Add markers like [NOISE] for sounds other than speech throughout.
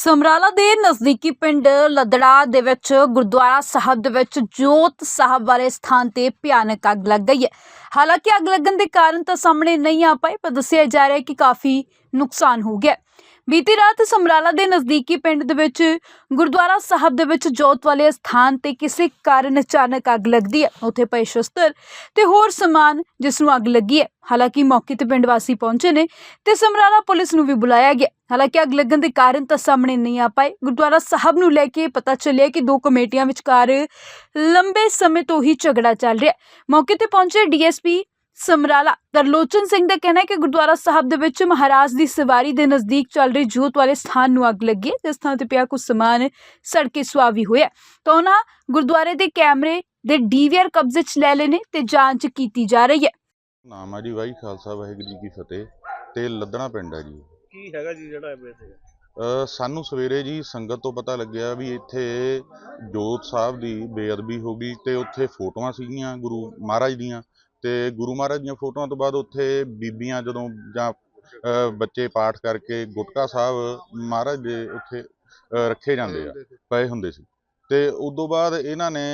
ਸਮਰਾਲਾ ਦੇ ਨਜ਼ਦੀਕੀ ਪਿੰਡ ਲਦੜਾ ਦੇ ਵਿੱਚ ਗੁਰਦੁਆਰਾ ਸਾਹਿਬ ਦੇ ਵਿੱਚ ਜੋਤ ਸਾਹਿਬ ਵਾਲੇ ਸਥਾਨ ਤੇ ਭਿਆਨਕ ਅੱਗ ਲੱਗ ਗਈ ਹੈ। ਹਾਲਾਂਕਿ ਅੱਗ ਲੱਗਣ ਦੇ ਕਾਰਨ ਤਾਂ ਸਾਹਮਣੇ ਨਹੀਂ ਆ ਪਾਏ ਪਰ ਦੱਸਿਆ ਜਾ ਰਿਹਾ ਹੈ ਕਿ ਕਾਫੀ ਨੁਕਸਾਨ ਹੋ ਗਿਆ ਬੀਤੀ ਰਾਤ ਸਮਰਾਲਾ ਦੇ ਨਜ਼ਦੀਕੀ ਪਿੰਡ ਦੇ ਵਿੱਚ ਗੁਰਦੁਆਰਾ ਸਾਹਿਬ ਦੇ ਵਿੱਚ ਜੋਤ ਵਾਲੇ ਸਥਾਨ ਤੇ ਕਿਸੇ ਕਾਰਨ ਅਚਾਨਕ ਅੱਗ ਲੱਗਦੀ ਹੈ। ਉੱਥੇ ਪਏ ਸ਼ਸਤਰ ਤੇ ਹੋਰ ਸਮਾਨ ਜਿਸ ਨੂੰ ਅੱਗ ਲੱਗੀ ਹੈ। ਹਾਲਾਂਕਿ ਮੌਕੇ ਤੇ ਪਿੰਡ ਵਾਸੀ ਪਹੁੰਚੇ ਨੇ ਤੇ ਸਮਰਾਲਾ ਪੁਲਿਸ ਨੂੰ ਵੀ ਬੁਲਾਇਆ ਗਿਆ। ਹਾਲਾਂਕਿ ਅੱਗ ਲੱਗਣ ਦੇ ਕਾਰਨ ਤਾਂ ਸਾਹਮਣੇ ਨਹੀਂ ਆ ਪਾਏ ਗੁਰਦੁਆਰਾ ਸਾਹਿਬ ਨੂੰ ਲੈ ਕੇ ਪਤਾ ਚੱਲਿਆ ਕਿ ਦੋ ਕਮੇਟੀਆਂ ਵਿਚਕਾਰ ਲੰਬੇ ਸਮੇਂ ਤੋਂ ਹੀ ਝਗੜਾ ਚੱਲ ਰਿਹਾ ਮੌਕੇ ਤੇ ਪਹੁੰਚੇ ਡੀਐਸਪੀ ਸਮਰਾਲਾ ਤਰਲੋਚਨ ਸਿੰਘ ਦਾ ਕਹਿਣਾ ਹੈ ਕਿ ਗੁਰਦੁਆਰਾ ਸਾਹਿਬ ਦੇ ਵਿੱਚ ਮਹਾਰਾਜ ਦੀ ਸਵਾਰੀ ਦੇ ਨਜ਼ਦੀਕ ਚੱਲ ਰਹੀ ਜੋਤ ਵਾਲੇ ਸਥਾਨ ਨੂੰ ਅੱਗ ਲੱਗੀ ਹੈ, ਜਿਸ ਥਾਂ ਤੇ ਪਿਆ ਕੁਝ ਸਮਾਨ ਸੜ ਕੇ ਸੁਆਹ ਵੀ ਹੋਇਆ ਤਾਂ ਉਹਨਾਂ ਗੁਰਦੁਆਰੇ ਦੇ ਕੈਮਰੇ ਦੇ ਡੀਵੀਆਰ ਕਬਜ਼ੇ 'ਚ ਲੈ ਲਏ ਨੇ ਤੇ ਜਾਂਚ ਕੀਤੀ ਜਾ ਰਹੀ ਹੈ। ਨਾਮ ਆ ਜੀ ਵਾਹਿ ਖਾਲਸਾ ਵਾਹਿਗੁਰੂ ਜੀ ਕੀ ਫਤਿਹ। ਤੇ ਲੱਦਣਾ ਪਿੰਡ ਹੈ ਜੀ। ਕੀ ਹੈਗਾ ਜੀ ਜਿਹੜਾ ਇਹ ਤੇ ਸਾਨੂੰ ਸਵੇਰੇ ਜੀ ਸੰਗਤ ਤੋਂ ਪਤਾ ਲੱਗਿਆ ਵੀ ਇੱਥੇ ਜੋਤ ਸਾਹਿਬ ਦੀ ਬੇਅਦਬੀ ਹੋ ਗਈ ਤੇ ਉੱਥੇ ਫੋਟੋਆਂ ਸੀਗੀਆਂ ਗੁਰੂ ਮਹਾਰਾਜ ਦੀਆਂ ਤੇ ਗੁਰੂ ਮਹਾਰਾਜ ਦੀਆਂ ਫੋਟੋਆਂ ਤੋਂ ਬਾਅਦ ਉੱਥੇ ਬੀਬੀਆਂ ਜਦੋਂ ਜਾਂ ਬੱਚੇ ਪਾਠ ਕਰਕੇ ਗੁਟਕਾ ਸਾਹਿਬ ਮਹਾਰਾਜ ਦੇ ਉੱਥੇ ਰੱਖੇ ਜਾਂਦੇ ਆ, ਪਏ ਹੁੰਦੇ ਸੀ। ਤੇ ਉਦੋਂ ਬਾਅਦ ਇਹਨਾਂ ਨੇ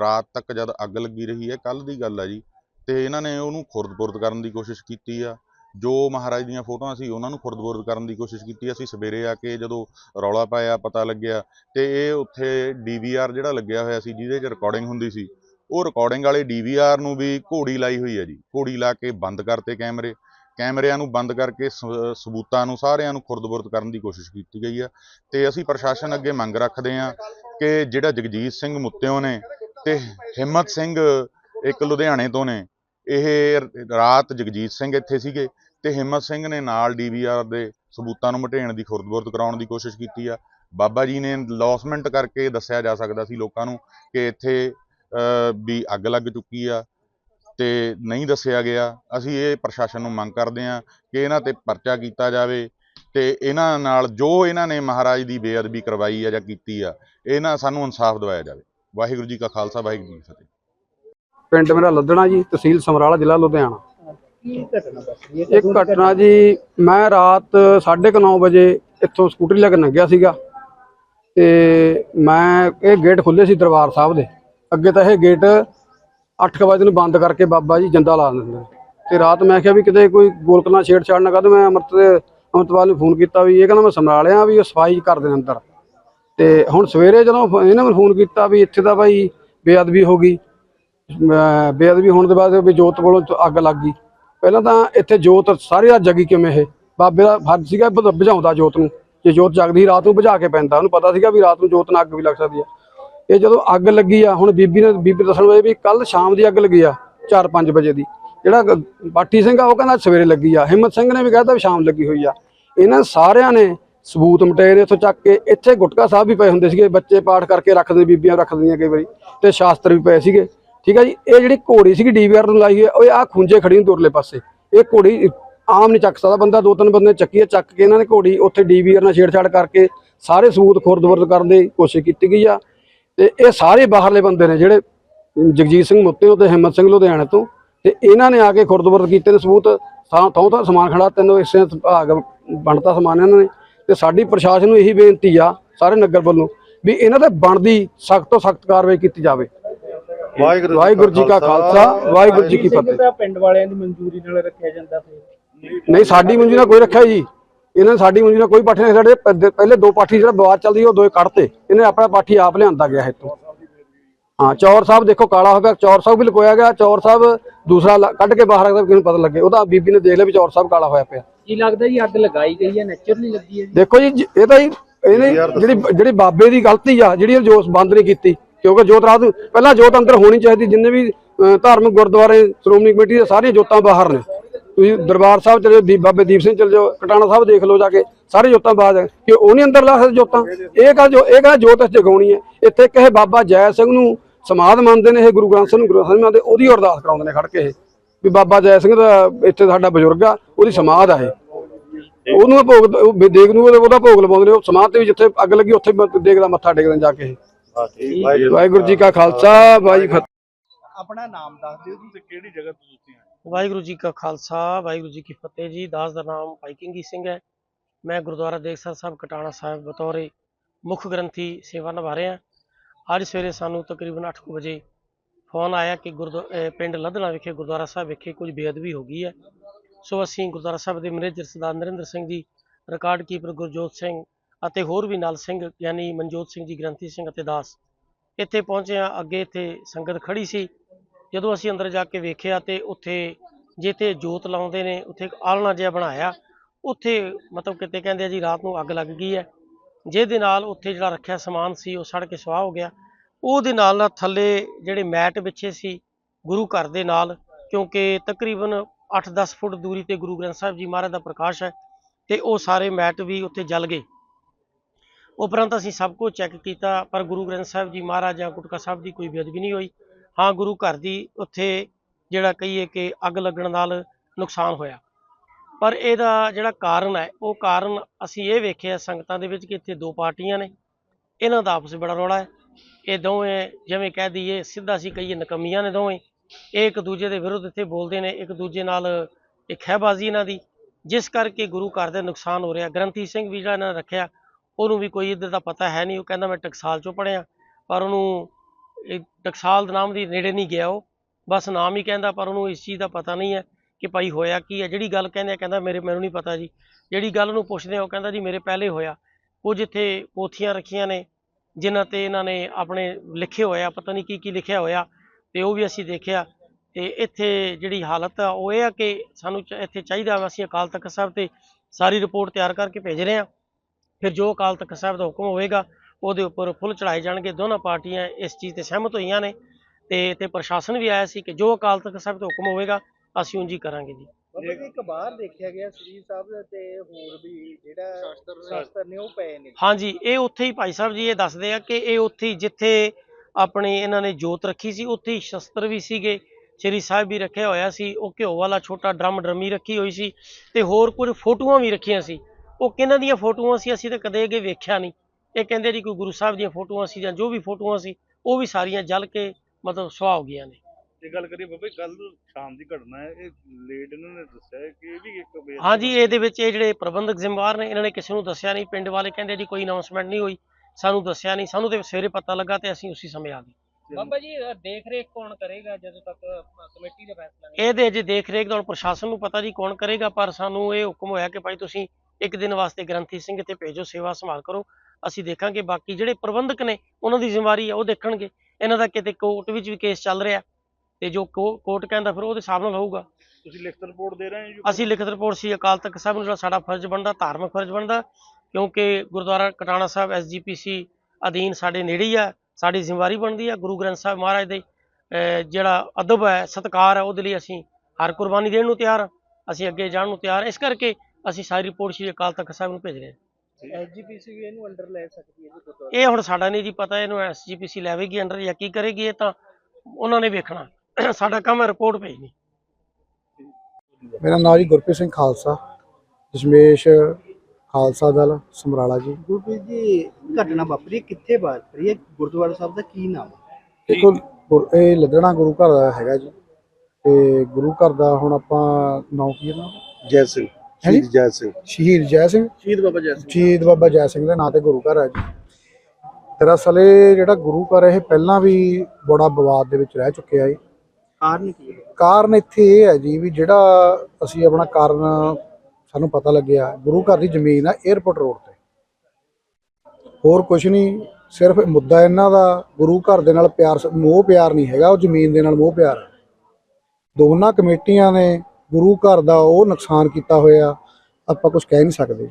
ਰਾਤ ਤੱਕ ਜਦ ਅੱਗ ਲੱਗੀ ਰਹੀ ਹੈ ਕੱਲ ਦੀ ਗੱਲ ਆ ਜੀ, ਤੇ ਇਹਨਾਂ ਨੇ ਉਹਨੂੰ ਖੁਰਦ-ਬੁਰਦ ਕਰਨ ਦੀ ਕੋਸ਼ਿਸ਼ ਕੀਤੀ ਆ। ਜੋ ਮਹਾਰਾਜ ਦੀਆਂ ਫੋਟੋਆਂ ਸੀ, ਉਹਨਾਂ ਨੂੰ ਖੁਰਦਬੁਰਦ ਕਰਨ ਦੀ ਕੋਸ਼ਿਸ਼ ਕੀਤੀ। ਅਸੀਂ ਸਵੇਰੇ ਆ ਕੇ ਜਦੋਂ ਰੌਲਾ ਪਾਇਆ, ਪਤਾ ਲੱਗਿਆ ਤੇ ਇਹ ਉੱਥੇ ਡੀਵੀਆਰ ਜਿਹੜਾ ਲੱਗਿਆ ਹੋਇਆ ਸੀ, ਜਿਹਦੇ 'ਚ ਰਿਕਾਰਡਿੰਗ ਹੁੰਦੀ ਸੀ, ਉਹ ਰਿਕਾਰਡਿੰਗ ਵਾਲੇ ਡੀਵੀਆਰ ਨੂੰ ਵੀ ਘੋੜੀ ਲਾਈ ਹੋਈ ਹੈ ਜੀ। ਘੋੜੀ ਲਾ ਕੇ ਬੰਦ ਕਰਤੇ ਕੈਮਰੇ। ਕੈਮਰਿਆਂ ਨੂੰ ਬੰਦ ਕਰਕੇ ਸ- ਸਬੂਤਾਂ ਨੂੰ ਸਾਰਿਆਂ ਨੂੰ ਖੁਰਦ-ਬੁਰਦ ਕਰਨ ਦੀ ਕੋਸ਼ਿਸ਼ ਕੀਤੀ ਗਈ ਆ ਤੇ ਅਸੀਂ ਪ੍ਰਸ਼ਾਸਨ ਅੱਗੇ ਮੰਗ ਰੱਖਦੇ ਹਾਂ ਕਿ ਜਿਹੜਾ ਜਗਜੀਤ ਸਿੰਘ ਮੁੱਤਿਓ ਨੇ ਤੇ ਹਿੰਮਤ ਸਿੰਘ ਇੱਕ ਲੁਧਿਆਣੇ ਤੋਂ ਨੇ ਇਹ ਰਾਤ ਜਗਜੀਤ ਸਿੰਘ ਇੱਥੇ ਸੀਗੇ ਤੇ ਹਿੰਮਤ ਸਿੰਘ ਨੇ ਨਾਲ ਡੀਵੀਆਰ ਦੇ ਸਬੂਤਾਂ ਨੂੰ ਮਟੇਣ ਦੀ ਖੁਰਦ-ਬੁਰਦ ਕਰਾਉਣ ਦੀ ਕੋਸ਼ਿਸ਼ ਕੀਤੀ ਆ। ਬਾਬਾ ਜੀ ਨੇ ਲੌਸਮੈਂਟ ਕਰਕੇ ਦੱਸਿਆ ਜਾ ਸਕਦਾ ਸੀ ਲੋਕਾਂ ਨੂੰ ਕਿ ਇੱਥੇ ਵੀ ਅੱਗ ਲੱਗ ਚੁੱਕੀ ਆ ਤੇ ਨਹੀਂ ਦੱਸਿਆ ਗਿਆ। ਅਸੀਂ ਇਹ ਪ੍ਰਸ਼ਾਸਨ ਨੂੰ ਮੰਗ ਕਰਦੇ ਆ ਕਿ ਇਹਨਾਂ ਤੇ ਪਰਚਾ ਕੀਤਾ ਜਾਵੇ ਤੇ ਇਹਨਾਂ ਨਾਲ ਜੋ ਇਹਨਾਂ ਨੇ ਮਹਾਰਾਜ ਦੀ ਬੇਅਦਬੀ ਕਰਵਾਈ ਆ ਜਾਂ ਕੀਤੀ ਆ, ਇਹਨਾਂ ਸਾਨੂੰ ਇਨਸਾਫ ਦਿਵਾਇਆ ਜਾਵੇ। ਵਾਹਿਗੁਰੂ ਜੀ ਕਾ ਖਾਲਸਾ, ਵਾਹਿਗੁਰੂ ਜੀ ਕੀ ਫਤਿਹ। ਪਿੰਡ ਮੇਰਾ ਲੱਦਣਾ ਜੀ ਤਹਿਸੀਲ ਸਮਰਾਲਾ ਜ਼ਿਲ੍ਹਾ ਲੁਧਿਆਣਾ। ਕੀ ਘਟਨਾ ਵਾਪਰੀ ਹੈ? ਇੱਕ ਘਟਨਾ ਜੀ ਮੈਂ ਰਾਤ 9:30 ਵਜੇ ਇੱਥੋਂ ਸਕੂਟਰੀ ਲੈ ਕੇ ਲੰਘਿਆ ਸੀਗਾ ਤੇ ਮੈਂ ਇਹ ਗੇਟ ਖੁੱਲੇ ਸੀ ਦਰਬਾਰ ਸਾਹਿਬ ਦੇ। ਅੱਗੇ ਤਾਂ ਇਹ ਗੇਟ 8 ਵਜੇ ਨੂੰ ਬੰਦ ਕਰਕੇ ਬਾਬਾ ਜੀ ਜੰਦਾ ਲਾ ਦਿੰਦੇ ਨੇ। ਤੇ ਰਾਤ ਮੈਂ ਕਿਹਾ ਵੀ ਕਿਤੇ ਕੋਈ ਗੋਲਕਨਾ ਛੇੜਛਾੜ ਨਾ ਕਰ ਮੈਂ ਅਮਰਤ ਦੇ ਅਮਰਤਪਾਲ ਨੂੰ ਫੋਨ ਕੀਤਾ ਵੀ ਇਹ ਕਹਿੰਦਾ ਮੈਂ ਸਮਰਾਲਿਆ ਵੀ ਉਹ ਸਫ਼ਾਈ ਕਰ ਦੇਣ ਅੰਦਰ। ਤੇ ਹੁਣ ਸਵੇਰੇ ਜਦੋਂ ਫ- ਇਹਨੇ ਮੈਨੂੰ ਫੋਨ ਕੀਤਾ ਵੀ ਇੱਥੇ ਤਾਂ ਭਾਈ ਬੇਅਦਬੀ ਹੋ ਗਈ। ਬੇਅਦਬੀ ਹੋਣ ਦੇ ਬਾਅਦ ਵੀ ਜੋਤ ਕੋਲੋਂ ਅੱਗ ਲੱਗ ਗਈ। ਪਹਿਲਾਂ ਤਾਂ ਇੱਥੇ ਜੋਤ ਸਾਰੀ ਰਾਤ ਜਗੀ ਕਿਵੇਂ ਇਹ? ਬਾਬੇ ਦਾ ਫਰਜ਼ ਸੀਗਾ ਬੁਝਾਉਂਦਾ ਜੋਤ ਨੂੰ। ਜੇ ਜੋਤ ਜਗਦੀ ਰਾਤ ਨੂੰ ਬੁਝਾ ਕੇ ਪੈਂਦਾ। ਉਹਨੂੰ ਪਤਾ ਸੀਗਾ ਵੀ ਰਾਤ ਨੂੰ ਜੋਤ ਨਾਲ ਅੱਗ ਵੀ ਲੱਗ ਸਕਦੀ ਆ। ਇਹ ਜਦੋਂ ਅੱਗ ਲੱਗੀ ਆ, ਹੁਣ ਬੀਬੀ ਨੇ ਬੀਬੀ ਦੱਸਣ ਵਜੇ ਵੀ ਕੱਲ ਸ਼ਾਮ ਦੀ ਅੱਗ ਲੱਗੀ ਆ 4-5 ਵਜੇ ਦੀ। ਜਿਹੜਾ ਗ- ਸਿੰਘ ਆ, ਉਹ ਕਹਿੰਦਾ ਸਵੇਰੇ ਲੱਗੀ ਆ। ਹਿੰਮਤ ਸਿੰਘ ਨੇ ਵੀ ਕਹਿਤਾ ਵੀ ਸ਼ਾਮ ਲੱਗੀ ਹੋਈ ਆ। ਇਹਨਾਂ ਸਾਰਿਆਂ ਨੇ ਸਬੂਤ ਮਟੇਰੇ ਇੱਥੋਂ ਚੱਕ ਕੇ, ਇੱਥੇ ਗੁਟਕਾ ਸਾਹਿਬ ਵੀ ਪਏ ਹੁੰਦੇ ਸੀਗੇ। ਬੱਚੇ ਪਾਠ ਕਰਕੇ ਰੱਖਦੇ ਬੀਬੀਆਂ ਰੱਖ ਦਿੰਦੀਆਂ ਕਈ ਵਾਰੀ। ਤੇ ਸ਼ਾਸਤਰ ਵੀ ਪਏ ਸੀਗੇ। ਠੀਕ ਹੈ ਜੀ? ਇਹ ਜਿਹੜੀ ਘੋੜੀ ਸੀਗੀ ਡੀਵੀਆਰ ਨੂੰ ਲਾਈ ਹੋਈ ਹੈ ਉਹ ਆ ਖੁੰਝੇ ਖੜੀ ਨੂੰ ਦੁਰਲੇ ਪਾਸੇ। ਇਹ ਘੋੜੀ ਆਮ ਨਹੀਂ ਚੱਕ ਸਕਦਾ, ਬੰਦਾ ਦੋ ਤਿੰਨ ਬੰਦੇ ਚੱਕੀ ਹੈ ਚੱਕ ਕੇ ਇਹਨਾਂ ਨੇ ਘੋੜੀ ਉੱਥੇ ਡੀਵੀਆਰ ਨਾਲ ਛੇੜਛਾੜ ਕਰਕੇ ਸਾਰੇ ਸਬੂਤ ਖੁਰਦ-ਬੁਰਦ ਕਰਨ ਦੀ ਕੋਸ਼ਿਸ਼ ਕੀਤੀ ਗਈ ਆ। ਤੇ ਇਹ ਸਾਰੇ ਬਾਹਰਲੇ ਬੰਦੇ ਨੇ ਜਿਹੜੇ ਜਗਜੀਤ ਸਿੰਘ ਮੁੱਤੇ ਤੇ ਹਿੰਮਤ ਸਿੰਘ ਲੁਧਿਆਣੇ ਤੋਂ, ਤੇ ਇਹਨਾਂ ਨੇ ਆ ਕੇ ਖੁਰਦਬੁਰਦ ਕੀਤੇ ਨੇ ਸਬੂਤ। ਥਾਂ ਥਾਂ ਸਮਾਨ ਖੜਾ, ਤਿੰਨ ਹਿੱਸੇ ਭਾਗ ਬਣਤਾ ਸਮਾਨ ਇਹਨਾਂ ਨੇ। ਤੇ ਸਾਡੀ ਪ੍ਰਸ਼ਾਸਨ ਨੂੰ ਇਹੀ ਬੇਨਤੀ ਆ, ਸਾਰੇ ਨਗਰ ਵੱਲੋਂ, ਵੀ ਇਹਨਾਂ ਤੇ ਬਣਦੀ ਸਖਤ ਤੋਂ ਸਖਤ ਕਾਰਵਾਈ ਕੀਤੀ ਜਾਵੇ। ਵਾਹਿਗੁਰੂ ਵਾਹਿਗੁਰੂ ਜੀ ਕਾ ਖਾਲਸਾ ਵਾਹਿਗੁਰੂ ਜੀ ਕੀ ਫਤਿਹ। ਤਾਂ ਪਿੰਡ ਵਾਲਿਆਂ ਦੀ ਮਨਜ਼ੂਰੀ ਨਾਲ ਰੱਖਿਆ ਜਾਂਦਾ ਫਿਰ ਨਹੀਂ ਸਾਡੀ ਮੰਜੀ ਨਾਲ ਕੋਈ ਰੱਖਿਆ ਜੀ। ਇਹਨਾਂ ਨੇ ਸਾਡੀ ਮੰਜੀ ਨਾਲ ਕੋਈ ਪਾਠੀ ਨਹੀਂ ਸਾਡੇ ਪਹਿਲੇ ਦੋ ਪਾਠੀ ਜਿਹੜਾ ਵਿਵਾਦ ਚੱਲਦੀ ਉਹ ਦੋਏ ਕੱਢਤੇ। ਇਹਨੇ ਆਪਣਾ ਪਾਠੀ ਆਪ ਲਿਆਂਦਾ ਗਿਆ ਇੱਥੋਂ। ਹਾਂ ਚੌਰ ਸਾਹਿਬ ਦੇਖੋ ਕਾਲਾ ਹੋ ਗਿਆ। ਚੌਰ ਸਾਹਿਬ ਵੀ ਲਕੋਇਆ ਗਿਆ। ਚੌਰ ਸਾਹਿਬ ਦੂਸਰਾ ਕੱਢ ਕੇ ਬਾਹਰ ਰੱਖਦਾ ਕਿਹਨੂੰ ਪਤਾ ਲੱਗੇ। ਉਹਦਾ ਬੀਬੀ ਨੇ ਦੇਖ ਲਿਆ ਵੀ ਚੌਰ ਸਾਹਿਬ ਕਾਲਾ ਹੋਇਆ ਪਿਆ। ਕੀ ਲੱਗਦਾ ਜੀ ਅੱਗ ਲਗਾਈ ਗਈ ਹੈ ਨੇਚਰਲੀ ਲੱਗੀ ਹੈ ਜੀ? ਦੇਖੋ ਜੀ ਇਹ ਤਾਂ ਜੀ ਇਹਨੇ ਜਿਹੜੀ ਜਿਹੜੀ ਬਾਬੇ ਦੀ ਗਲਤੀ ਆ ਜਿਹੜੀ ਜੋਤ ਬੰਦ ਨਹੀਂ ਕੀਤੀ। ਕਿਉਂਕਿ ਜੋਤ ਰਾਤ ਨੂੰ ਪਹਿਲਾਂ ਜੋਤ ਅੰਦਰ ਹੋਣੀ ਚਾਹੀਦੀ ਜਿੰਨੇ ਵੀ ਅਹ, ਧਾਰਮਿਕ ਗੁਰਦੁਆਰੇ ਸ਼੍ਰੋਮਣੀ ਕਮੇਟੀ ਦੇ ਸਾਰੀਆਂ ਜੋਤਾਂ ਬਾਹਰ ਨੇ। ਤੁਸੀਂ ਦਰਬਾਰ ਸਾਹਿਬ ਚਲੇ ਜਾਓ ਬਾਬੇ ਦੀਪ ਸਿੰਘ ਚਲੇ ਜਾਓ ਕਟਾਣਾ ਸਾਹਿਬ ਦੇਖ ਲਓ ਜਾ ਕੇ ਸਾਰੇ ਜੋਤਾਂ ਬਾਹਰ ਹੈ ਕਿ ਉਹ ਨਹੀਂ ਅੰਦਰ ਲਾ ਸਕਦੇ ਜੋਤਾਂ? ਇਹ ਕਹ ਜੋ ਇਹ ਕਹਿੰਦਾ ਜੋਤ ਇਸ ਜਗਾਉਣੀ ਹੈ। ਇੱਥੇ ਕਹੇ ਬਾਬਾ ਜੈ ਸਿੰਘ ਨੂੰ ਸਮਾਧ ਮੰਨਦੇ ਨੇ ਇਹ ਗੁਰੂ ਗ੍ਰੰਥ ਸਾਹਿਬ ਨੂੰ ਗੁਰੂ ਸਾਹਿਬ ਮੰਨਦੇ ਉਹਦੀ ਅਰਦਾਸ ਕਰਾਉਂਦੇ ਨੇ ਖੜ ਕੇ ਇਹ। ਵੀ ਬਾਬਾ ਜੈ ਸਿੰਘ ਦਾ ਇੱਥੇ ਸਾਡਾ ਬਜ਼ੁਰਗ ਆ ਉਹਦੀ ਸਮਾਧ ਆ ਇਹ। ਉਹਨੂੰ ਭੋਗ ਦੇਗ ਨੂੰ ਉਹਦਾ- ਭੋਗ ਲਵਾਉਂਦੇ ਨੇ ਉਹ ਸਮਾਧ ਤੇ ਵੀ ਜਿੱਥੇ ਅੱਗ ਲੱਗੀ ਉੱਥੇ ਦੇਗ ਦਾ ਮੱਥਾ ਟੇਕਦੇ ਨੇ ਜਾ ਕੇ ਇਹ। ਵਾਹਿਗੁਰੂ ਜੀ ਕਾ ਖਾਲਸਾ ਵਾਹਿਗੁਰੂ ਜੀ ਕੀ ਆਪਣਾ ਨਾਮ ਦੱਸ ਦਿਓ ਜੀ ਤੇ ਕਿਹੜੀ ਜਗ੍ਹਾ ਤੋਂ ਤੁਸੀਂ ਆਏ? ਵਾਹਿਗੁਰੂ ਜੀ ਕਾ ਖਾਲਸਾ ਵਾਹਿਗੁਰੂ ਜੀ ਕੀ ਫਤਿਹ ਜੀ। ਦਾਸ ਦਾ ਨਾਮ ਭਾਈ ਕਿੰਗੀ ਸਿੰਘ ਹੈ। ਮੈਂ ਗੁਰਦੁਆਰਾ ਦੇਖਸਾ ਸਾਹਿਬ ਕਟਾਣਾ ਸਾਹਿਬ ਬਤੌਰੇ ਮੁੱਖ ਗ੍ਰੰਥੀ ਸੇਵਾ ਨਿਭਾ ਰਿਹਾ ਅੱਜ ਸਵੇਰੇ ਸਾਨੂੰ ਤਕਰੀਬਨ 8 ਵਜੇ ਫੋਨ ਆਇਆ ਕਿ ਗੁਰਦੁ- ਅਹ ਪਿੰਡ ਲਧਣਾ ਵਿਖੇ ਗੁਰਦੁਆਰਾ ਸਾਹਿਬ ਵਿਖੇ ਕੁਝ ਬੇਅਦਬੀ ਹੋ ਗਈ ਹੈ। ਸੋ ਅਸੀਂ ਗੁਰਦੁਆਰਾ ਸਾਹਿਬ ਦੇ ਮੈਨੇਜਰ ਸਰਦਾਰ ਨਰਿੰਦਰ ਸਿੰਘ ਜੀ ਰਿਕਾਰਡ ਕੀਪਰ ਗੁਰਜੋਤ ਸਿੰਘ ਅਤੇ ਹੋਰ ਵੀ ਨਾਲ ਸਿੰਘ, ਯਾਨੀ ਮਨਜੋਤ ਸਿੰਘ ਜੀ, ਗ੍ਰੰਥੀ ਸਿੰਘ ਅਤੇ ਦਾਸ ਇੱਥੇ ਪਹੁੰਚੇ ਹਾਂ। ਅੱਗੇ ਇੱਥੇ ਸੰਗਤ ਖੜੀ ਸੀ। ਜਦੋਂ ਅਸੀਂ ਅੰਦਰ ਜਾ ਕੇ ਵੇਖਿਆ ਤੇ ਉੱਥੇ ਜਿੱਥੇ ਜੋਤ ਲਾਉਂਦੇ ਨੇ, ਉੱਥੇ ਇੱਕ ਆਲਣਾ ਜਿਹਾ ਬਣਾਇਆ। ਉੱਥੇ ਮਤਲਬ ਕਿਤੇ ਕਹਿੰਦੇ ਆ ਜੀ ਰਾਤ ਨੂੰ ਅੱਗ ਲੱਗ ਗਈ ਹੈ। ਜਿਹਦੇ ਨਾਲ ਉੱਥੇ ਜਿਹੜਾ ਰੱਖਿਆ ਸਮਾਨ ਸੀ, ਉਹ ਸੜ ਕੇ ਸੁਆਹ ਹੋ ਗਿਆ। ਉਹਦੇ ਨਾਲ ਨਾਲ ਥੱਲੇ ਜਿਹੜੇ ਮੈਟ ਵਿਛੇ ਸੀ ਗੁਰੂ ਘਰ ਦੇ ਨਾਲ, ਕਿਉਂਕਿ ਤਕਰੀਬਨ 8-10 ਫੁੱਟ ਦੂਰੀ ਤੇ ਗੁਰੂ ਗ੍ਰੰਥ ਸਾਹਿਬ ਜੀ ਮਹਾਰਾਜ ਦਾ ਪ੍ਰਕਾਸ਼ ਹੈ ਤੇ ਉਹ ਸਾਰੇ ਮੈਟ ਵੀ ਉੱਥੇ ਜਲ ਗਏ। ਉਪਰੰਤ ਅਸੀਂ ਸਭ ਕੁਝ ਚੈੱਕ ਕੀਤਾ, ਪਰ ਗੁਰੂ ਗ੍ਰੰਥ ਸਾਹਿਬ ਜੀ ਮਹਾਰਾਜ ਜਾਂ ਗੁਟਕਾ ਸਾਹਿਬ ਦੀ ਕੋਈ ਬੇਅਦਬੀ ਨਹੀਂ ਹੋਈ। ਹਾਂ, ਗੁਰੂ ਘਰ ਦੀ ਉੱਥੇ ਜਿਹੜਾ ਕਹੀਏ ਕਿ ਅੱਗ ਲੱਗਣ ਨਾਲ ਨੁਕਸਾਨ ਹੋਇਆ। ਪਰ ਇਹਦਾ ਜਿਹੜਾ ਕਾਰਨ ਹੈ, ਉਹ ਕਾਰਨ ਅਸੀਂ ਇਹ ਵੇਖਿਆ ਸੰਗਤਾਂ ਦੇ ਵਿੱਚ ਕਿ ਇੱਥੇ ਦੋ ਪਾਰਟੀਆਂ ਨੇ। ਇਹਨਾਂ ਦਾ ਆਪਸ ਵਿੱਚ ਬੜਾ ਰੌਲਾ ਹੈ। ਇਹ ਦੋਵੇਂ ਜਿਵੇਂ ਕਹਿ ਦਈਏ, ਸਿੱਧਾ ਸੀ ਕਹੀਏ ਨਕਮੀਆਂ ਨੇ ਦੋਵੇਂ। ਇਹ ਇੱਕ ਦੂਜੇ ਦੇ ਵਿਰੁੱਧ ਇੱਥੇ ਬੋਲਦੇ ਨੇ, ਇੱਕ ਦੂਜੇ ਨਾਲ ਇੱਕ ਖਹਿਬਾਜ਼ੀ ਇਹਨਾਂ ਦੀ। ਜਿਸ ਕਰਕੇ ਗੁਰੂ ਘਰ ਦੇ ਨੁਕਸਾਨ ਹੋ ਰਿਹਾ। ਗ੍ਰੰਥੀ ਸਿੰਘ ਵੀ ਜਿਹੜਾ ਇਹਨਾਂ ਨੇ ਰੱਖਿਆ ਉਹਨੂੰ ਵੀ ਕੋਈ ਇੱਧਰ ਦਾ ਪਤਾ ਹੈ ਨਹੀਂ, ਉਹ ਕਹਿੰਦਾ ਮੈਂ ਟਕਸਾਲ ਚੋਂ ਪੜਿਆ ਪਰ ਉਹਨੂੰ ਇਹ ਟਕਸਾਲ ਦੇ ਨਾਮ ਦੀ ਨੇੜੇ ਨਹੀਂ ਗਿਆ ਉਹ, ਬਸ ਨਾਮ ਹੀ ਕਹਿੰਦਾ, ਪਰ ਉਹਨੂੰ ਇਸ ਚੀਜ਼ ਦਾ ਪਤਾ ਨਹੀਂ ਹੈ ਕਿ ਭਾਈ ਹੋਇਆ ਕੀ ਹੈ। ਜਿਹੜੀ ਗੱਲ ਕਹਿੰਦੇ ਆ, ਕਹਿੰਦਾ ਮੇਰੇ, ਮੈਨੂੰ ਨਹੀਂ ਪਤਾ ਜੀ। ਜਿਹੜੀ ਗੱਲ ਨੂੰ ਪੁੱਛਦੇ ਆ, ਉਹ ਕਹਿੰਦਾ ਜੀ ਮੇਰੇ ਪਹਿਲੇ ਹੋਇਆ। ਕੁਝ ਇੱਥੇ ਪੋਥੀਆਂ ਰੱਖੀਆਂ ਨੇ, ਜਿਨ੍ਹਾਂ ਤੇ ਇਹਨਾਂ ਨੇ ਆਪਣੇ ਲਿਖੇ ਹੋਇਆ, ਪਤਾ ਨਹੀਂ ਕੀ ਕੀ ਲਿਖਿਆ ਹੋਇਆ, ਤੇ ਉਹ ਵੀ ਅਸੀਂ ਦੇਖਿਆ। ਤੇ ਇੱਥੇ ਜਿਹੜੀ ਹਾਲਤ ਆ, ਉਹ ਇਹ ਆ ਕਿ ਸਾਨੂੰ ਇੱਥੇ ਚਾਹੀਦਾ ਵਾ, ਅਸੀਂ ਅਕਾਲ ਤਖਤ ਸਾਹਿਬ ਤੇ ਸਾਰੀ ਰਿਪੋਰਟ ਤਿਆਰ ਕਰਕੇ ਭੇਜ ਰਹੇ ਹਾਂ ਫਿਰ ਜੋ ਅਕਾਲ ਤਖਤ ਸਾਹਿਬ ਦਾ ਹੁਕਮ ਹੋਵੇਗਾ ਉਹਦੇ ਉੱਪਰ ਫੁੱਲ ਚੜਾਏ ਜਾਣਗੇ ਦੋਨਾਂ ਪਾਰਟੀਆਂ ਇਸ ਚੀਜ਼ ਤੇ ਸਹਿਮਤ ਹੋਈਆਂ ਨੇ ਤੇ ਤੇ ਪ੍ਰਸ਼ਾਸਨ ਵੀ ਆਇਆ ਸੀ ਕਿ ਜੋ ਅਕਾਲ ਤਖਤ ਸਾਹਿਬ ਦਾ ਹੁਕਮ ਹੋਵੇਗਾ ਅਸੀਂ ਉਂਝ ਹੀ ਕਰਾਂਗੇ ਜੀ। ਬਾਬਾ ਜੀ ਇੱਕ ਬਾਹਰ ਦੇਖਿਆ ਗਿਆ ਸ੍ਰੀ ਸਾਹਿਬ ਤੇ ਹੋਰ ਵੀ ਜਿਹੜਾ ਸ਼ਾਸਤਰ ਨੇ ਉਹ ਪਏ ਨੇ। ਹਾਂਜੀ ਇਹ ਉੱਥੇ ਹੀ ਭਾਈ ਸਾਹਿਬ ਜੀ ਇਹ ਦੱਸਦੇ ਆ ਕਿ ਇਹ ਉੱਥੇ ਹੀ ਜਿੱਥੇ ਆਪਣੇ ਇਹਨਾਂ ਨੇ ਜੋਤ ਰੱਖੀ ਸੀ ਉੱਥੇ ਹੀ ਸ਼ਸਤਰ ਵੀ ਸੀਗੇ ਸ੍ਰੀ ਸਾਹਿਬ ਵੀ ਰੱਖਿਆ ਹੋਇਆ ਸੀ ਉਹ ਘਿਓ ਵਾਲਾ ਛੋਟਾ ਡਰਮ ਡਰਮੀ ਰੱਖੀ ਹੋਈ ਸੀ ਤੇ ਹੋਰ ਕੁਝ ਫੋਟੋਆਂ ਵੀ ਰੱਖੀਆਂ ਸੀ। ਉਹ ਕਿਹਨਾਂ ਦੀਆਂ ਫੋਟੋਆਂ ਸੀ? ਅਸੀਂ ਤਾਂ ਕਦੇ ਅੱਗੇ ਵੇਖਿਆ ਨਹੀਂ। ਇਹ ਕਹਿੰਦੇ ਜੀ ਕੋਈ ਗੁਰੂ ਸਾਹਿਬ ਦੀਆਂ ਫੋਟੋਆਂ ਸੀ ਜਾਂ ਜੋ ਵੀ ਫੋਟੋਆਂ ਸੀ ਉਹ ਵੀ ਸਾਰੀਆਂ ਜਲ ਕੇ ਮਤਲਬ ਸੁਆਹ ਹੋ ਗਈਆਂ ਨੇ। ਇਹ ਗੱਲ ਕਰੀਏ ਬਾਬਾ ਕੱਲ ਸ਼ਾਮ ਦੀ ਘਟਨਾ ਹੈ ਇਹ ਲੇਟ ਇਹਨਾਂ ਨੇ ਦੱਸਿਆ ਹੈ ਕਿ ਇਹ ਵੀ ਇੱਕ ਬੇਅਦਬੀ ਹਾਂਜੀ ਇਹਦੇ ਵਿੱਚ ਇਹ ਜਿਹੜੇ ਪ੍ਰਬੰਧਕ ਜ਼ਿੰਮੇਵਾਰ ਨੇ ਇਹਨਾਂ ਨੇ ਕਿਸੇ ਨੂੰ ਦੱਸਿਆ ਨਹੀਂ। ਪਿੰਡ ਵਾਲੇ ਕਹਿੰਦੇ ਜੀ ਕੋਈ ਅਨਾਉਂਸਮੈਂਟ ਨਹੀਂ ਹੋਈ ਸਾਨੂੰ ਦੱਸਿਆ ਨਹੀਂ। ਸਾਨੂੰ ਤੇ ਸਵੇਰੇ ਪਤਾ ਲੱਗਾ ਤੇ ਅਸੀਂ ਉਸੇ ਸਮੇਂ ਆ ਗਏ। ਬਾਬਾ ਜੀ ਦੇਖ ਰੇਖ ਕੌਣ ਕਰੇਗਾ ਜਦੋਂ ਤੱਕ ਕਮੇਟੀ ਦਾ ਫੈਸਲਾ ਨਹੀਂ ਇਹਦੇ ਅਜੇ ਦੇਖ ਰੇਖ ਦਾ ਹੁਣ ਪ੍ਰਸ਼ਾਸਨ ਨੂੰ ਪਤਾ ਜੀ ਕੌਣ ਕਰੇਗਾ ਪਰ ਸਾਨੂੰ ਇਹ ਹੁਕਮ ਹੋਇਆ ਕਿ ਭਾਈ ਤੁਸੀਂ ਇੱਕ ਦਿਨ ਵਾਸਤੇ ਗ੍ਰੰਥੀ ਸਿੰਘ ਇੱਥੇ ਭੇਜੋ ਸੇਵਾ ਸੰਭਾਲ ਕਰੋ। ਅਸੀਂ ਦੇਖਾਂਗੇ ਬਾਕੀ ਜਿਹੜੇ ਪ੍ਰਬੰਧਕ ਨੇ ਉਹਨਾਂ ਦੀ ਜ਼ਿੰਮੇਵਾਰੀ ਹੈ ਉਹ ਦੇਖਣਗੇ। ਇਹਨਾਂ ਦਾ ਕਿਤੇ ਕੋਰਟ ਵਿੱਚ ਵੀ ਕੇਸ ਚੱਲ ਰਿਹਾ। ਤੇ ਜੋ ਕੋਰਟ ਕਹਿੰਦਾ ਫਿਰ ਉਹਦੇ ਹਿਸਾਬ ਨਾਲ ਹੋਊਗਾ। ਤੁਸੀਂ ਲਿਖਤ ਰਿਪੋਰਟ ਦੇ ਰਹੇ ਹੋ ਅਸੀਂ ਲਿਖਤ ਰਿਪੋਰਟ ਸੀ ਅਕਾਲ ਤਖਤ ਸਾਹਿਬ ਨੂੰ ਜਿਹੜਾ ਸਾਡਾ ਫਰਜ਼ ਬਣਦਾ ਧਾਰਮਿਕ ਫਰਜ਼ ਬਣਦਾ ਕਿਉਂਕਿ ਗੁਰਦੁਆਰਾ ਕਟਾਣਾ ਸਾਹਿਬ ਐਸਜੀਪੀਸੀ ਅਧੀਨ ਸਾਡੇ ਨੇੜੇ ਹੀ ਆ ਸਾਡੀ ਜ਼ਿੰਮੇਵਾਰੀ ਬਣਦੀ ਆ ਗੁਰੂ ਗ੍ਰੰਥ ਸਾਹਿਬ ਮਹਾਰਾਜ ਦੇ ਜਿਹੜਾ ਅਦਬ ਹੈ ਸਤਿਕਾਰ ਹੈ ਉਹਦੇ ਲਈ ਅਸੀਂ ਹਰ ਕੁਰਬਾਨੀ ਦੇਣ ਨੂੰ ਤਿਆਰ ਅਸੀਂ ਅੱਗੇ ਜਾਣ ਨੂੰ ਤਿਆਰ ਇਸ ਕਰਕੇ ਅਸੀਂ ਸਾਰੀ ਰਿਪੋਰਟ ਸ਼੍ਰੀ ਅਕਾਲ ਤਖਤ ਸਾਹਿਬ ਨੂੰ ਭੇਜ ਰਹੇ ਹਾਂ। ਐਸਜੀਪੀਸੀ ਵੀ ਇਹਨੂੰ ਅੰਡਰ ਲੈ ਸਕਦੀ ਹੈ ਜੀ ਗੁਰਦੁਆਰਾ। ਇਹ ਹੁਣ ਸਾਡਾ ਨਹੀਂ ਜੀ ਪਤਾ ਇਹਨੂੰ ਐਸਜੀਪੀਸੀ ਲੈਵੇਗੀ ਅੰਡਰ ਜਾਂ ਕੀ ਕਰੇਗੀ ਇਹ ਤਾਂ ਉਹਨਾਂ ਨੇ ਵੇਖਣਾ। [CLEARS THROAT] ਸਾਡਾ ਕੰਮ ਹੈ ਰਿਪੋਰਟ ਭੇਜਣੀ। ਮੇਰਾ ਨਾਮ ਜੀ ਗੁਰਪ੍ਰੀਤ ਸਿੰਘ ਖਾਲਸਾ ਦਸ਼ਮੇਸ਼ ਖਾਲਸਾ ਦਲ ਸਮਰਾਲਾ ਜੀ। ਗੁਰਪ੍ਰੀਤ ਜੀ ਘਟਨਾ ਵਾਪਰੀ ਕਿੱਥੇ ਵਾਪਰੀ? ਹੈ ਗੁਰਦੁਆਰਾ ਸਾਹਿਬ ਦਾ ਕੀ ਨਾਮ ਹੈ? ਦੇਖੋ ਗੁਰ- ਇਹ ਲੱਦਣਾ ਗੁਰੂ ਘਰ ਦਾ ਹੈਗਾ ਜੀ। ਤੇ ਗੁਰੂ ਘਰ ਦਾ ਹੁਣ ਆਪਾਂ ਨਾਮ ਕੀ ਹੈ ਨਾ? ਜੈ ਸਿੰਘ? ਸ਼ਹੀਦ ਜੈ ਸਿੰਘ। ਸ਼ਹੀਦ ਜੈ ਸਿੰਘ। ਸ਼ਹੀਦ ਬਾਬਾ ਜੈ ਸਿੰਘ। ਸ਼ਹੀਦ ਬਾਬਾ ਜੈ ਸਿੰਘ ਦੇ ਨਾਂ ਤੇ ਗੁਰੂ ਘਰ ਹੈ ਜੀ। ਦਰਅਸਲ ਇਹ ਜਿਹੜਾ ਗੁਰੂ ਘਰ ਇਹ ਪਹਿਲਾਂ ਵੀ ਬੜਾ ਵਿਵਾਦ ਦੇ ਵਿੱਚ ਰਹਿ ਚੁੱਕਿਆ ਹੈ ਕਾਰਨ ਕੀ ਹੈ? ਕਾਰਨ ਇੱਥੇ ਇਹ ਹੈ ਜੀ ਵੀ ਜਿਹੜਾ ਅਸੀਂ ਆਪਣਾ ਕਾਰਨ ਸਾਨੂੰ ਪਤਾ ਲੱਗਿਆ ਗੁਰੂ ਘਰ ਦੀ ਜ਼ਮੀਨ ਆ 에어ਪੋਰਟ ਰੋਡ ਤੇ। ਹੋਰ ਕੁਝ ਨਹੀਂ ਸਿਰਫ ਮੁੱਦਾ ਇਹਨਾਂ ਦਾ ਗੁਰੂ ਘਰ ਦੇ ਨਾਲ ਪਿਆਰ ਮੋਹ ਪਿਆਰ ਨਹੀਂ ਹੈਗਾ ਉਹ ਜ਼ਮੀਨ ਦੇ ਨਾਲ ਮੋਹ ਪਿਆਰ ਦੋਨਾਂ ਕਮੇਟੀਆਂ ਨੇ ਗੁਰੂ ਘਰ ਦਾ ਉਹ ਨੁਕਸਾਨ ਕੀਤਾ ਹੋਇਆ, ਆਪਾਂ ਕੁਝ ਕਹਿ ਨਹੀਂ ਸਕਦੇ।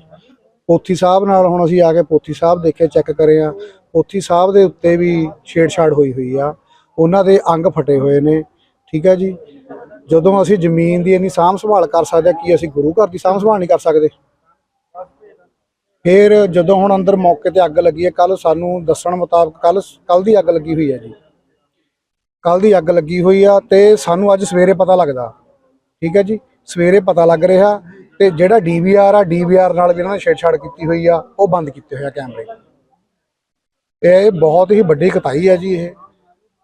ਪੋਥੀ ਸਾਹਿਬ ਨਾਲ ਹੁਣ ਅਸੀਂ ਆ ਕੇ ਪੋਥੀ ਸਾਹਿਬ ਦੇਖੇ ਚੈੱਕ ਕਰੇ ਆ ਪੋਥੀ ਸਾਹਿਬ ਦੇ ਉੱਤੇ ਵੀ ਛੇੜਛਾੜ ਹੋਈ ਹੋਈ ਆ। ਉਹਨਾਂ ਦੇ ਅੰਗ ਫਟੇ ਹੋਏ ਨੇ, ਠੀਕ ਹੈ ਜੀ? ਜਦੋਂ ਅਸੀਂ ਜ਼ਮੀਨ ਦੀ ਇੰਨੀ ਸਾਂਭ ਸੰਭਾਲ ਕਰ ਸਕਦੇ ਹਾਂ, ਕੀ ਅਸੀਂ ਗੁਰੂ ਘਰ ਦੀ ਸਾਂਭ ਸੰਭਾਲ ਨਹੀਂ ਕਰ ਸਕਦੇ? ਫਿਰ ਜਦੋਂ ਹੁਣ ਅੰਦਰ ਮੌਕੇ ਤੇ ਅੱਗ ਲੱਗੀ ਹੈ, ਕੱਲ ਸਾਨੂੰ ਦੱਸਣ ਮੁਤਾਬਕ ਕੱਲ ਕੱਲ ਦੀ ਅੱਗ ਲੱਗੀ ਹੋਈ ਹੈ ਜੀ। ਕੱਲ ਦੀ ਅੱਗ ਲੱਗੀ ਹੋਈ ਆ ਤੇ ਸਾਨੂੰ ਅੱਜ ਸਵੇਰੇ ਪਤਾ ਲੱਗਦਾ ਠੀਕ ਹੈ ਜੀ? ਸਵੇਰੇ ਪਤਾ ਲੱਗ ਰਿਹਾ ਤੇ ਜਿਹੜਾ ਡੀਵੀਆਰ ਆ ਡੀਵੀਆਰ ਨਾਲ ਵੀ ਇਹਨਾਂ ਨੇ ਛੇੜਛਾੜ ਕੀਤੀ ਹੋਈ ਆ, ਉਹ ਬੰਦ ਕੀਤੇ ਹੋਏ ਕੈਮਰੇ। ਇਹ ਬਹੁਤ ਹੀ ਵੱਡੀ ਕਤਾਈ ਹੈ ਜੀ ਇਹ।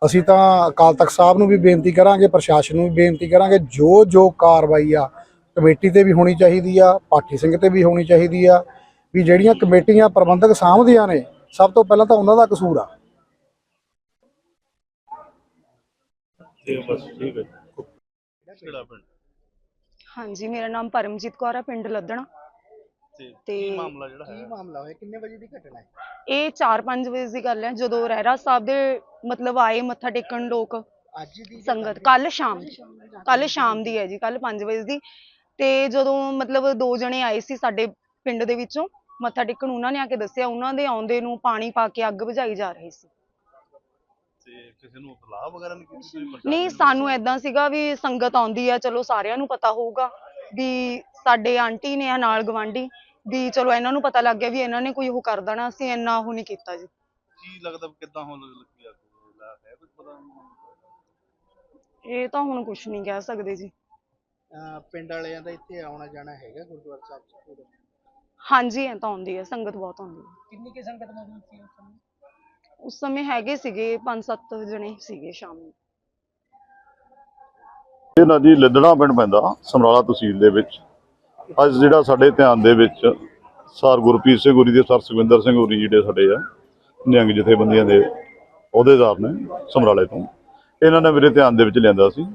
ਅਸੀਂ ਤਾਂ ਅਕਾਲ ਤਖਤ ਸਾਹਿਬ ਨੂੰ ਵੀ ਬੇਨਤੀ ਕਰਾਂਗੇ, ਪ੍ਰਸ਼ਾਸਨ ਨੂੰ ਵੀ ਬੇਨਤੀ ਕਰਾਂਗੇ ਜੋ ਜੋ ਕਾਰਵਾਈ ਆ, ਕਮੇਟੀ ਤੇ ਵੀ ਹੋਣੀ ਚਾਹੀਦੀ ਆ, ਪਾਠੀ ਸਿੰਘ ਤੇ ਵੀ ਹੋਣੀ ਚਾਹੀਦੀ ਆ, ਵੀ ਜਿਹੜੀਆਂ ਕਮੇਟੀਆਂ ਪ੍ਰਬੰਧਕ ਸਾਂਭਦੀਆਂ ਨੇ, ਸਭ ਤੋਂ ਪਹਿਲਾਂ ਤਾਂ ਉਹਨਾਂ ਦਾ ਕਸੂਰ ਆ। ਤੇ ਬਸ ਠੀਕ ਹੈ ਕਿਹੜਾ ਪਿੰਡ ਹਾਂਜੀ ਮੇਰਾ ਨਾਮ ਪਰਮਜੀਤ ਕੌਰ ਹੈ ਪਿੰਡ ਲੱਦਣਾ। ਤੇ ਤੇ- ਕੀ ਮਾਮਲਾ ਜਿਹੜਾ ਕੀ ਹੈ ਮਾਮਲਾ ਹੋਇਆ? ਕਿੰਨੇ ਵਜੇ ਦੀ ਘਟਨਾ ਹੈ? ਇਹ 4-5 ਵਜੇ ਦੀ ਗੱਲ ਹੈ ਜਦੋਂ ਰਹਿਰਾ ਸਾਹਿਬ ਦੇ ਮਤਲਬ ਆਏ ਮੱਥਾ ਟੇਕਣ ਲੋਕ। ਅੱਜ ਦੀ ਸੰਗਤ ਕੱਲ ਸ਼ਾਮ ਕੱਲ ਸ਼ਾਮ ਦੀ ਹੈ ਜੀ ਕੱਲ 5 ਵਜੇ ਦੀ। ਤੇ ਜਦੋਂ ਮਤਲਬ ਦੋ ਜਣੇ ਆਏ ਸੀ ਸਾਡੇ ਪਿੰਡ ਦੇ ਵਿੱਚੋਂ ਮੱਥਾ ਟੇਕਣ ਉਹਨਾਂ ਨੇ ਆ ਕੇ ਦੱਸਿਆ ਉਹਨਾਂ ਦੇ ਆਉਂਦੇ ਨੂੰ ਪਾਣੀ ਪਾ ਕੇ ਅੱਗ ਬੁਝਾਈ ਜਾ ਰਹੀ ਸੀ। ਤੇ ਕਿਸੇ ਨੂੰ ਇਤਲਾਹ ਵਗੈਰਾ ਨਹੀਂ ਕੀਤੀ ਤੁਸੀਂ ਪ੍ਰਸ਼ਾਸਨ ਨਹੀਂ ਨੂੰ? ਸਾਨੂੰ ਐਦਾਂ ਸੀਗਾ ਵੀ ਸੰਗਤ ਆਉਂਦੀ ਆ ਚਲੋ ਸਾਰਿਆਂ ਨੂੰ ਪਤਾ ਹੋਊਗਾ ਵੀ ਸਾਡੇ ਆਂਟੀ ਨੇ ਆ ਨਾਲ ਗਵਾਂਢੀ ਵੀ ਚਲੋ ਇਹਨਾਂ ਨੂੰ ਪਤਾ ਲੱਗ ਗਿਆ ਵੀ ਇਹਨਾਂ ਨੇ ਕੋਈ ਉਹ ਕਰ ਦੇਣਾ ਅਸੀਂ ਇੰਨਾ ਉਹ ਨਹੀਂ ਕੀਤਾ ਜੀ। ਕੀ ਲੱਗਦਾ ਵੀ ਕਿੱਦਾਂ ਹੋਣ ਲੱਗੀ ਆ ਕੋਈ ਹੈ ਕੁਝ ਪਤਾ ਇਹ ਤਾਂ ਹੁਣ ਕੁਝ ਨਹੀਂ ਕਹਿ ਸਕਦੇ ਜੀ। ਅਹ ਪਿੰਡ ਵਾਲਿਆਂ ਦਾ ਇੱਥੇ ਆਉਣਾ ਜਾਣਾ ਹੈਗਾ ਗੁਰਦੁਆਰਾ ਸਾਹਿਬ ਚ ਪੂਰਾ? ਹਾਂਜੀ ਐ ਤਾਂ ਆਉਂਦੀ ਹੈ ਸੰਗਤ ਬਹੁਤ ਆਉਂਦੀ ਹੈ ਕਿੰਨੀ ਕੀ ਸੰਗਤ ਮੌਜੂਦ ਸੀ ਉਸ ਸਮੇਂ? ਉਸ ਸਮੇਂ ਹੈਗੇ ਸੀਗੇ 5-7 ਜਣੇ ਸੀਗੇ ਸ਼ਾਮ ਨੂੰ। ਇਹ ਨਾ ਜੀ ਲੱਦਣਾ ਪਿੰਡ ਪੈਂਦਾ, ਸਮਰਾਲਾ ਤਹਿਸੀਲ ਦੇ ਵਿੱਚ। ਅੱਜ ਜਿਹੜਾ ਸਾਡੇ ਧਿਆਨ ਦੇ ਵਿੱਚ ਸਰ ਗੁਰਪ੍ਰੀਤ ਸਿੰਘ ਹੋਰੀ ਦੇ ਸਰ ਸੁਖਵਿੰਦਰ ਸਿੰਘ ਹੋਰੀ ਜਿਹੜੇ ਸਾਡੇ ਆ, ਨਿਹੰਗ ਜਥੇਬੰਦੀਆਂ ਦੇ ਅਹੁਦੇਦਾਰ ਨੇ ਸਮਰਾਲੇ ਤੋਂ। ਇਹਨਾਂ ਨੇ ਮੇਰੇ ਧਿਆਨ ਦੇ ਵਿੱਚ ਲਿਆਂਦਾ ਸੀ।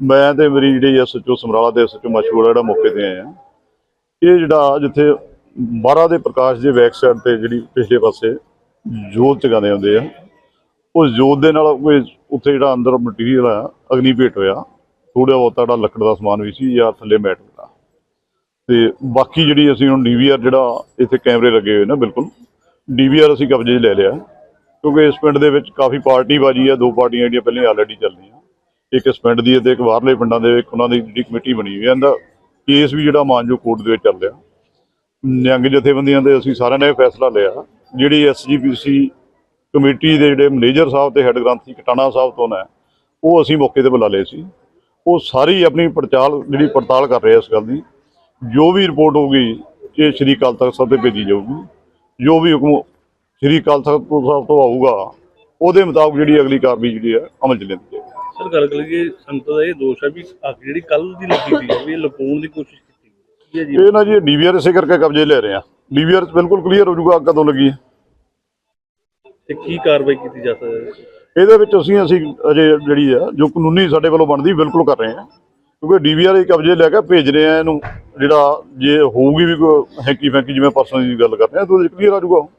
ਮੈਂ ਤੇ ਮੇਰੀ ਜਿਹੜੀ ਐਸਐਚਓ ਸਮਰਾਲਾ ਦੇ ਐਸਐਚਓ ਮਸ਼ਹੂਰ ਜਿਹੜਾ ਮੌਕੇ ਤੇ ਆਏ ਆ। ਇਹ ਜਿਹੜਾ ਜਿੱਥੇ ਬਾਰਾ ਦੇ ਪ੍ਰਕਾਸ਼ ਦੇ ਬੈਕ ਸਾਈਡ ਤੇ ਜਿਹੜੀ ਪਿਛਲੇ ਪਾਸੇ ਜੋਤ ਚਗਾਉਂਦੇ ਹੁੰਦੇ ਆ। ਉਸ ਜੋਤ ਦੇ ਨਾਲ ਕੋਈ ਉੱਥੇ ਜਿਹੜਾ ਅੰਦਰ ਮਟੀਰੀਅਲ ਆ ਅਗਨੀ ਭੇਟ ਹੋਇਆ। ਥੋੜਾ ਬਹੁਤਾ ਜਿਹੜਾ ਲੱਕੜ ਦਾ ਸਮਾਨ ਵੀ ਸੀ ਜਾਂ ਥੱਲੇ ਮੈਟ ਦਾ। ਤੇ ਬਾਕੀ ਜਿਹੜੀ ਅਸੀਂ ਹੁਣ ਡੀਵੀਆਰ ਜਿਹੜਾ ਇੱਥੇ ਕੈਮਰੇ ਲੱਗੇ ਹੋਏ ਨੇ, ਬਿਲਕੁਲ। ਡੀਵੀਆਰ ਅਸੀਂ ਕਬਜ਼ੇ 'ਚ ਲੈ ਲਿਆ। ਕਿਉਂਕਿ ਇਸ ਪਿੰਡ ਦੇ ਵਿੱਚ ਕਾਫੀ ਪਾਰਟੀ ਬਾਜੀ ਆ, ਦੋ ਪਾਰਟੀਆਂ ਜਿਹੜੀਆਂ ਪਹਿਲਾਂ ਆਲਰੇਡੀ ਚੱਲ ਰਹੀਆਂ ਇੱਕ ਇਸ ਪਿੰਡ ਦੀ ਹੈ ਤੇ ਇੱਕ ਬਾਹਰਲੇ ਪਿੰਡਾਂ ਦੇ ਇੱਕ ਉਹਨਾਂ ਦੀ ਜਿਹੜੀ ਕਮੇਟੀ ਬਣੀ ਹੋਈ ਹੈ ਇਹਦਾ ਕੇਸ ਵੀ ਜਿਹੜਾ ਮਾਨਜੋ ਕੋਰਟ ਦੇ ਵਿੱਚ ਚੱਲ ਰਿਹਾ। ਨਿਹੰਗ ਜਥੇਬੰਦੀਆਂ ਦੇ ਅਸੀਂ ਸਾਰਿਆਂ ਨੇ ਇਹ ਫੈਸਲਾ ਲਿਆ। ਜਿਹੜੀ ਐਸਜੀਪੀਸੀ ਕਮੇਟੀ ਦੇ ਜਿਹੜੇ ਮੈਨੇਜਰ ਸਾਹਿਬ ਤੇ ਹੈੱਡ ਗ੍ਰੰਥੀ ਕਟਾਣਾ ਸਾਹਿਬ ਤੋਂ ਨੇ ਉਹ ਅਸੀਂ ਮੌਕੇ ਤੇ ਬੁਲਾ ਲਏ ਸੀ। ਉਹ ਸਾਰੀ ਆਪਣੀ ਪੜਤਾਲ ਜਿਹੜੀ ਪੜਤਾਲ ਕਰ ਰਹੇ ਇਸ ਗੱਲ ਦੀ ਜੋ ਵੀ ਰਿਪੋਰਟ ਹੋਊਗੀ ਇਹ ਸ਼੍ਰੀ ਅਕਾਲ ਤਖਤ ਸਾਹਿਬ ਤੇ ਭੇਜੀ ਜਾਊਗੀ। ਜੋ ਵੀ ਹੁਕਮ ਸ਼੍ਰੀ ਅਕਾਲ ਤਖਤ ਸਾਹਿਬ ਤੋਂ ਆਊਗਾ ਉਹਦੇ ਮੁਤਾਬਕ ਜਿਹੜੀ ਅਗਲੀ ਕਾਰਵਾਈ ਜਿਹੜੀ ਹੈ ਅਮਲ ਚ ਲੈਂਦੀ ਜਾਏਗੀ। ਸਰ ਗੱਲ ਕਰੀਏ ਸੰਗਤ ਦਾ ਇਹ ਦੋਸ਼ ਹੈ ਵੀ ਅੱਗ ਜਿਹੜੀ ਕੱਲ ਦੀ ਲੱਗੀ ਸੀ ਵੀ ਇਹ ਲਪਾਉਣ ਦੀ ਕੋਸ਼ਿਸ਼ ਕੀਤੀ ਗਈ ਇਹ ਨਾ ਜੀ ਡੀਵੀਆਰ ਇਸੇ ਕਰਕੇ ਕਬਜ਼ੇ ਲੈ ਰਹੇ ਆ। ਡੀਵੀਆਰ ਬਿਲਕੁਲ ਕਲੀਅਰ ਹੋ ਜਾਊਗਾ ਅੱਗ ਕਦੋਂ ਲੱਗੀ ਹੈ। ਤੇ ਕੀ ਕਾਰਵਾਈ ਕੀਤੀ ਜਾ ਸਕਦੀ ਹੈ? ਇਹਦੇ ਵਿੱਚ ਅਸੀਂ ਅਸੀਂ ਅਜੇ ਜਿਹੜੀ ਆ ਜੋ ਕਾਨੂੰਨੀ ਸਾਡੇ ਵੱਲੋਂ ਬਣਦੀ ਬਿਲਕੁਲ ਕਰ ਰਹੇ ਹਾਂ। ਕਿਉਂਕਿ ਡੀਵੀਆਰ ਹੀ ਕਬਜ਼ੇ ਲੈ ਕੇ ਭੇਜ ਰਹੇ ਆ ਇਹਨੂੰ। ਜਿਹੜਾ ਜੇ ਹੋਊਗੀ ਵੀ ਕੋਈ ਹੈਂਕੀ ਫੈਂਕੀ ਜਿਵੇਂ ਪਰਸਨ ਦੀ ਗੱਲ ਕਰ ਰਹੇ ਆ ਤਾਂ ਉਹਦੇ ਕਲੀਅਰ ਆ ਜਾਊਗਾ।